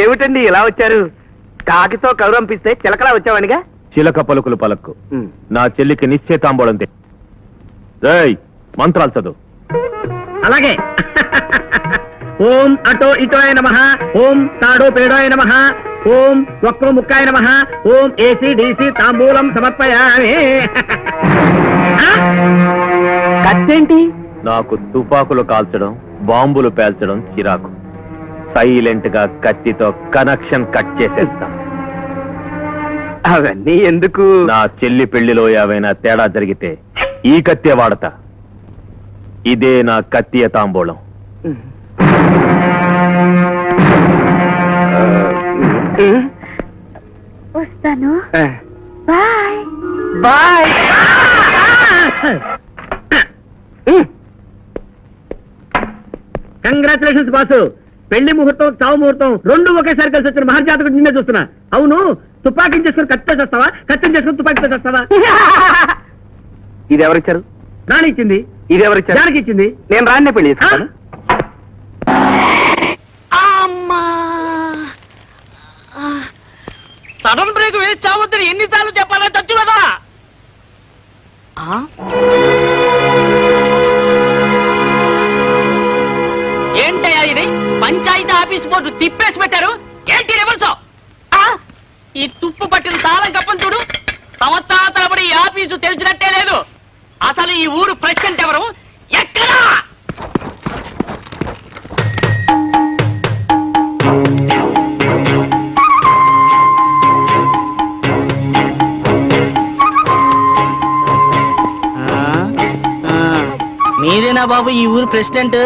ఏమిటండి ఇలా వచ్చారు? కాకితో కౌరంపిస్తే చిలకలా వచ్చావనిగా? చిలక పలుకులు పలక్కు. నా చెల్లికి నిశ్చయితాంబూలం తే. రేయ్ మంత్రాలు చదువు. అలాగే. ఓం అటో ఇటో అయ నమ ఓం తాడో పేడో అయ నమ ఓం ఒక్కో ముక్కాయ నమ ఓం ఏసీ డీసీ తాంబూలం సమర్పయామి? కత్తేంటి? నాకు తుపాకులు కాల్చడం బాంబులు పేల్చడం చిరాకు. సైలెంట్గా కత్తితో కనెక్షన్ కట్ చేసేస్తా అవన్నీ ఎందుకు నా చెల్లి పెళ్ళిలో ఏవైనా తేడా జరిగితే ఈ కత్తే వాడతా ఇదే నా కత్తియ తాంబూలం వస్తాను బాయ్ బాయ్ కంగ్రాచులేషన్స్ బాసు పెళ్ళి ముహూర్తం చావు ముహూర్తం రెండు ఒకేసారి కలిసి వచ్చిన మహర్జాతకుడు నిన్నే చూస్తున్నా. అవును తుపాకీ చేసుకుని కత్తి చేస్తావా? కత్తిని చేసుకుని తుపాకీ చేస్తావా ఇది ఎవరిచ్చారు? రాణి ఇచ్చింది ఇది ఎవరిచ్చారు? దానికి ఇచ్చింది నేను రాణి పెళ్ళి సడన్ బ్రేక్ వేసి చావద్దని ఎన్నిసార్లు చెప్పాలో? చచ్చు కదా ఆ? పంచాయతీ ఆఫీస్ బోర్డు తిప్పేసి పెట్టారు ఏంటి రివర్సో ఈ తుప్పు పట్టిన తాళం కప్పని చూడు. సంవత్సరాల తరబడి ఈ ఆఫీసు తెలిసినట్టే లేదు. అసలు ఈ ఊరు ప్రెసిడెంట్ ఎవరు? ఎక్కడా? మీదేనా బాబు ఈ ఊరు ప్రెసిడెంట్?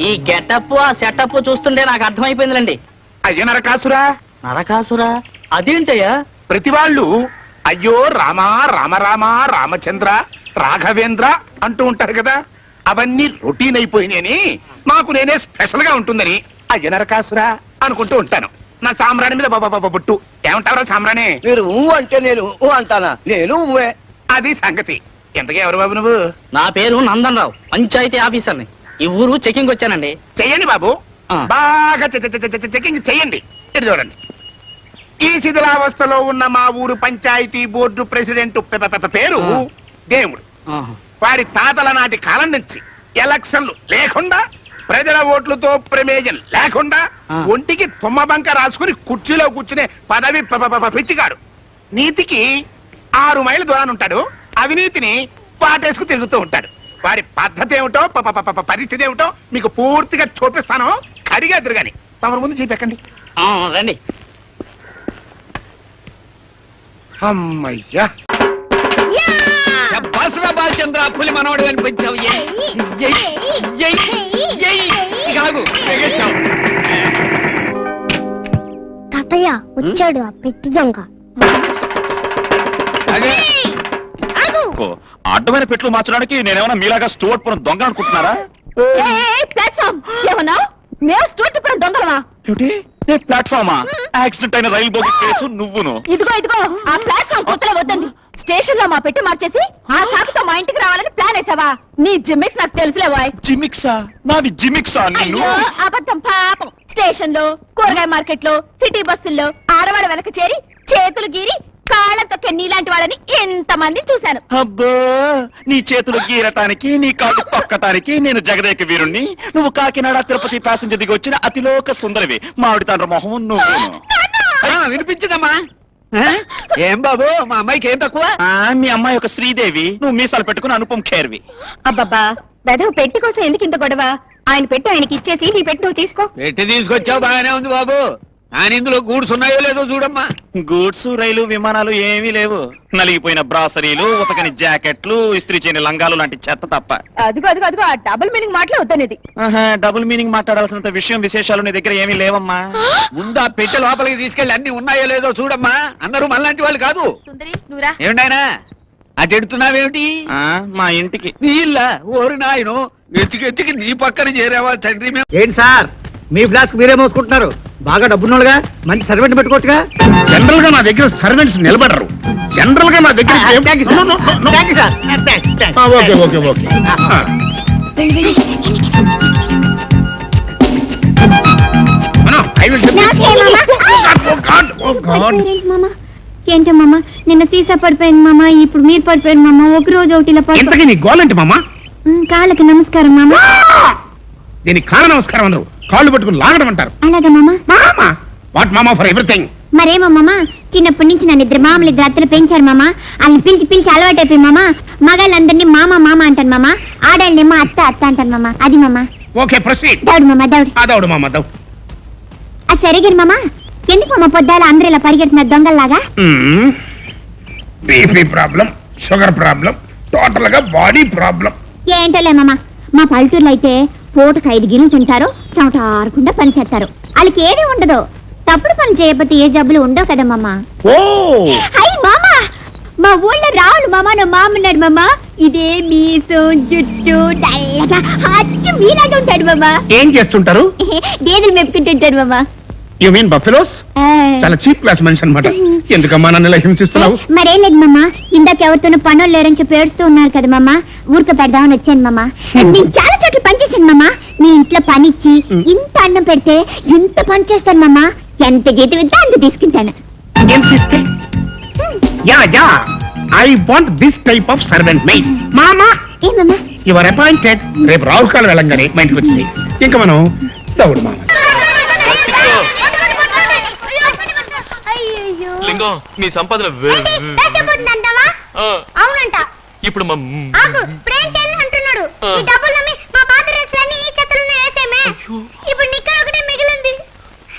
ఈ గెటప్ ఆ సెటప్ చూస్తుంటే నాకు అర్థమైపోయిందిలేండి. అయ్య నరకాసురా. నరకాసురా? అదేంటయ్యా? ప్రతి వాళ్ళు అయ్యో రామా రామ రామ రామచంద్ర రాఘవేంద్ర అంటూ ఉంటారు కదా. అవన్నీ రొటీన్ అయిపోయినాయని నాకు నేనే స్పెషల్గా ఉంటుందని అయ్య నరకాసురా అనుకుంటూ ఉంటాను. నా సామ్రాణి మీద బాబా బాబా బుట్టు. ఏమంటారా సామ్రాణి? మీరు ఊ అంటే నేను ఊ అంటానా? నేను ఊవే. అది సంగతి. ఎంతగా ఎవరు బాబు నువ్వు? నా పేరు నందన్ రావు పంచాయతీ ఆఫీసర్ని. ఈ ఊరు చెకింగ్ వచ్చానండి. చెయ్యండి బాబు. ఆ. బాగా చె- చె- చె- చె- చెకింగ్ చెయ్యండి. ఇటు చూడండి. ఈ శిథిలావస్థలో ఉన్న మా ఊరు పంచాయతీ బోర్డు ప్రెసిడెంట్ పె- పె- పె- పేరు ఆ. దేవుడు. వారి తాతల నాటి కాలం నుంచి ఎలక్షన్లు లేకుండా ప్రజల ఓట్లతో ప్రమేయం లేకుండా ఆ. ఒంటికి తుమ్మబంక రాసుకుని కుర్చీలో కూర్చునే పదవి ప- ప- ప- పిచ్చిగాడు. నీతికి ఆరు మైళ్ళ దూరాన్ని ఉంటాడు అవినీతిని పాటేసుకు తిరుగుతూ ఉంటాడు. వారి పద్ధతి ఏమిటో పరిస్థితి ఏమిటో మీకు పూర్తిగా చూపిస్తాను. కడిగా ఎదురుగాని. తమరు ముందు చూపెక్కండి ఆ, రండి. అమ్మయ్యా. బసరా బాలచంద్ర పులి మనవడు అనిపించావు తాతయ్య వచ్చాడు ఆ పెట్టి దొంగ. అడ్డమైన పెట్లు మార్చడానికి నేనేమన్నా మీలాగా స్టూవర్ట్ పురం దొంగ అనుకుంటున్నారా? ప్లాట్ఫామ్ ఏమన్నా? మేము దొంగలమా? ప్లాట్ఫామా యాక్సిడెంట్ అయిన రైలు బోగి కేసు నువ్వును. ఇదిగో ఇదిగో ఆ ప్లాట్ఫామ్ కొత్తలో వద్దండి. స్టేషన్లో మా పెట్టి మార్చేసి ఆ సాకుతో మా ఇంటికి రావాలని ప్లాన్ వేసావా? నీ నాకు తెలుసులే బాయ్. జిమిక్సా నాది జిమిక్సా నిన్ను అయ్యో అబద్ధం పాపం. స్టేషన్లో కూరగాయ మార్కెట్లో సిటీ బస్సుల్లో ఆడవాళ్ళ వెనక చేరి చేతులు గీరి కాళ్ళ తొక్కే నీలాంటి వాళ్ళని ఎంత మంది చూశాను. అబ్బో నీ చేతులు గీరటానికి నీ కాళ్ళు తొక్కటానికి నేను జగదేక వీరుణ్ణి. నువ్వు కాకినాడ తిరుపతి ప్యాసింజర్ దిగి వచ్చిన అతిలోక సుందరివి. మామిడి తండ్రి మొహం నువ్వు. వినిపించదమ్మా. ఏం బాబు మా అమ్మాయికి ఏం తక్కువ? ఆ, మీ అమ్మాయి ఒక శ్రీదేవి. నువ్వు మీసాలు పెట్టుకుని అనుపం ఖేర్వి. అబ్బబ్బా వెధవ పెట్టి కోసం ఎందుకు ఇంత గొడవ? ఆయన పెట్టి ఆయనకి ఇచ్చేసి నీ పెట్టి నువ్వు తీసుకో. పెట్టి తీసుకొచ్చావు బాగానే ఉంది బాబు. ఆయన ఇందులో గూడ్స్ ఉన్నాయో లేదో చూడమ్మా. గూడ్స్ రైలు విమానాలు ఏమీ లేవు. నలిగిపోయిన బ్రాసరీలు ఉతకని జాకెట్లు ఇస్త్రీ చేయని లంగాలు లాంటి చెత్త తప్ప. అదిగో అదిగో అదిగో ఆ డబుల్ మీనింగ్ మాటలే వద్దనేది. డబుల్ మీనింగ్ మాట్లాడాల్సినంత విషయం విశేషాలు నీ దగ్గర ఏమీ లేవమ్మా. ముందు ఆ పెట్టె లోపలికి తీసుకెళ్ళి అన్ని ఉన్నాయో లేదో చూడమ్మా. అందరూ మనలాంటి వాళ్ళు కాదు. ఏమిటాయనా అటు ఎడుతున్నావేమిటి? ఆ, మా ఇంటికి. నీ ఇల్లా ఓరి నాయను ఎత్తికి ఎత్తికి నీ పక్కన చేరావా తండ్రి మేము. ఏంటి సార్? మీ ఫ్లాస్క్ మీరే మోసుకుంటున్నారు. బాగా డబ్బున్నోళ్ళుగా మంచి సర్వెంట్ పెట్టుకోవచ్చుగా? జనరల్గా నా దగ్గర సర్వెంట్స్ నిలబడరు. జనరల్గా నా దగ్గర ఓకే ఓకే ఓకే ఆ. మనం ఐ విల్ పడిపోయారేంటి మామ ఏంటో మామ నిన్న సీసా పడిపోయింది మామ ఇప్పుడు మీరు పడిపోయారు మామ ఒక రోజు ఒకటి ఇలా పడిపో ఇంతకీ నీ గోలంటి మామ ఉమ్, కాళ్ళకి నమస్కారం మామ దీనికి కాళ్ళ నమస్కారం అందరు కాళ్ళు పట్టుకుని లాగడం అంటారు. అలాగా మామ? మామ? వాట్ మామ ఫర్ ఎవ్రీథింగ్ మరేమో మామ? చిన్నప్పటి నుంచి నన్ను ఇద్దరు మామలు ఇద్దరు అత్తలు పెంచారు మామ. వాళ్ళని పిలిచి పిలిచి అలవాటైపోయి మామ. మగాళ్ళందరినీ మామ మామ అంటాను మామ. ఆడాళ్ళేమో అత్త అత్త అంటాను మామ. అది మామ. ఓకే ప్రొసీడ్ దౌడు మామ దౌడు. అదవుడు మామ దవ్ అది సరిగారు మామ. ఎందుకు మామ పొద్దాల అందరూ ఇలా పరిగెడుతున్నారు దొంగల్లాగా? బీపీ ప్రాబ్లం షుగర్ ప్రాబ్లం టోటల్గా బాడీ ప్రాబ్లం ఏంటోలే మామ. మా పల్లెటూరులో అయితే పూటకు ఐదు గిన్నెలు తింటారు చెమట ఆరకుండా పని చేస్తారు. వాళ్ళకి ఏది ఉండదు. తప్పుడు పని చేయకపోతే ఏ జబ్బులు ఉండవు కదా మామ. ఓ! హై మామ! మా ఊళ్ళో రావులు మామ నా మామ ఉన్నాడు మామ. ఇదే మీసం జుట్టు అచ్చు మీలాగా ఉంటాడు మామ. ఏం చేస్తుంటారు? గేదెలు మెప్పుకుంటుంటాడు మామ. యు మీన్ బఫెలోస్ ఆ. చాలా చీప్ క్లాస్ మనిషి అనమాట ఎందుకమ్మా నన్ను ఇలా హింసిస్తున్నావు? మరేం లేదు మామ. ఇందాక ఎవరితోనూ పనులు లేరని చెప్పి ఏడుస్తూ ఉన్నారు కదా మామ. ఊరిక పెడదామని వచ్చాను మామ. నేను చాలా చోట్ల పనిచేశాను మామ. నీ ఇంట్లో పనిచ్చి ఇంత అన్నం పెడితే ఎంత పని చేస్తాను మామ. ఎంత జీతం ఇద్దా అంత తీసుకుంటాను. ఏం చేస్తే? Ya ya. I want this type of servant maid మామా. ఏ మామ? యువర్ అపాయింటెడ్ రేపు రావుకాలు వెళ్ళంగానే మా ఇంటికి వచ్చి ఇంకా మనం దౌడు మామ. లింగం నీ సంపాదన అవునంట. ఇప్పుడు మా ఆగు ఫ్రెండ్ వెళ్ళి అంటున్నాడు ఆ. ఈ డబ్బులన్నీ మా పాత డ్రెస్లన్నీ ఈ చెత్తలోనే వేసేమే ఇప్పుడు నిక్కర్ ఒకటే మిగిలింది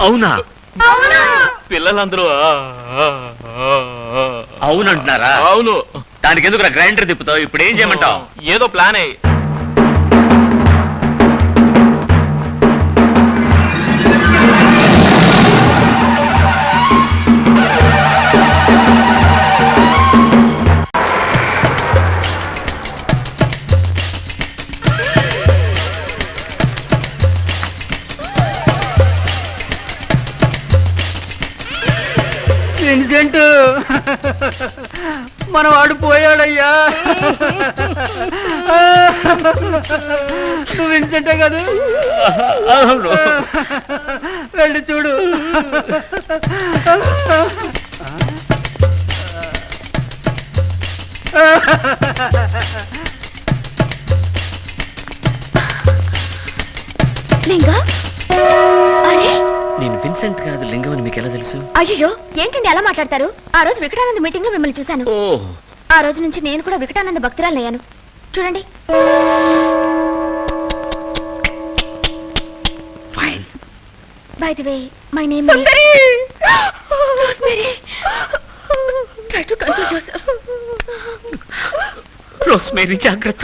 అవునా? అవును. పిల్లలందరూ. అవునంటున్నారా? అవును. దానికి ఎందుకు గ్రైండర్ తిప్పుతావు? ఇప్పుడు ఏం చేయమంటావు? ఏదో ప్లాన్. అయ్యి విన్సెంట్ మన వాడు పోయాడయ్యా నువ్వు విన్సెంటే కదా. వెళ్ళి చూడు. లింగా? విన్సెంట్ కాదు లింగం అని మీకు ఎలా తెలుసు? అయ్యో ఏంటండి ఎలా మాట్లాడతారు? ఆ రోజు వికటానంద మీటింగ్లో మిమ్మల్ని చూశాను. ఓ. ఆ రోజు నుంచి నేను కూడా వికటానంద భక్తురాలయ్యాను. చూడండి. Fine by the way my name Try to console yourself. Rosemary జాగ్రత్త.